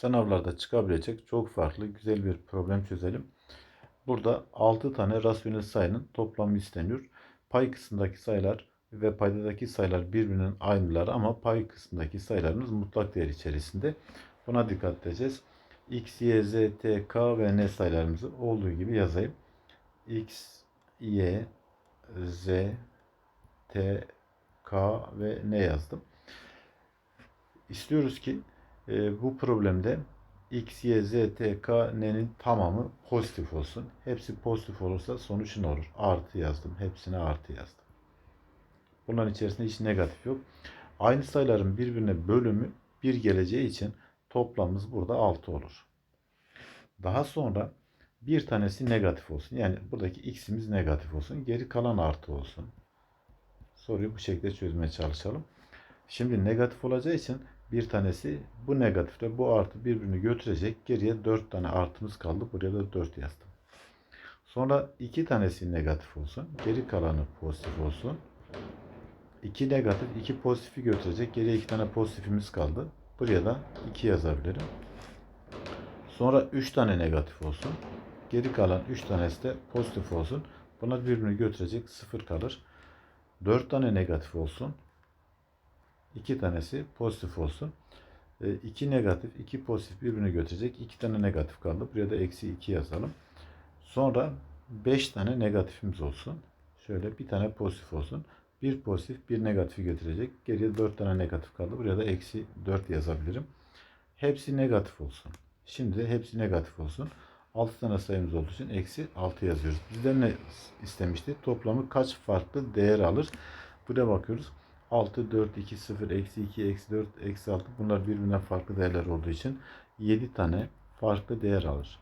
sınavlarda çıkabilecek çok farklı güzel bir problem çözelim. Burada 6 tane rasyonel sayının toplamı isteniyor. Pay kısmındaki sayılar ve paydadaki sayılar birbirinin aynıları ama pay kısmındaki sayılarımız mutlak değer içerisinde. Buna dikkat edeceğiz. X, Y, Z, T, K ve N sayılarımızı olduğu gibi yazayım. X, Y, Z, T, K ve N yazdım. İstiyoruz ki e, bu problemde X, Y, Z, T, K, N'nin tamamı pozitif olsun. Hepsi pozitif olursa sonuç ne olur? Artı yazdım. Hepsine artı yazdım. Bunların içerisinde hiç negatif yok. Aynı sayıların birbirine bölümü bir geleceği için toplamımız burada 6 olur. Daha sonra bir tanesi negatif olsun. Yani buradaki x'imiz negatif olsun. Geri kalan artı olsun. Soruyu bu şekilde çözmeye çalışalım. Şimdi negatif olacağı için bir tanesi bu negatifle bu artı birbirini götürecek. Geriye 4 tane artımız kaldı. Buraya da 4 yazdım. Sonra iki tanesi negatif olsun. Geri kalanı pozitif olsun. 2 negatif, 2 pozitifi götürecek. Geriye 2 tane pozitifimiz kaldı. Buraya da 2 yazabilirim. Sonra 3 tane negatif olsun. Geri kalan 3 tanesi de pozitif olsun. Bunlar birbirini götürecek. 0 kalır. 4 tane negatif olsun. 2 tanesi pozitif olsun. 2 negatif, 2 pozitif birbirini götürecek. 2 tane negatif kaldı. Buraya da eksi 2 yazalım. Sonra 5 tane negatifimiz olsun. Şöyle bir tane pozitif olsun. Bir pozitif, bir negatifi götürecek. Geriye 4 tane negatif kaldı. Buraya da eksi 4 yazabilirim. Hepsi negatif olsun. Şimdi hepsi negatif olsun. 6 tane sayımız olduğu için eksi 6 yazıyoruz. Bizden ne istemişti? Toplamı kaç farklı değer alır? Buraya bakıyoruz. 6, 4, 2, 0, eksi 2, eksi 4, eksi 6 bunlar birbirinden farklı değerler olduğu için 7 tane farklı değer alır.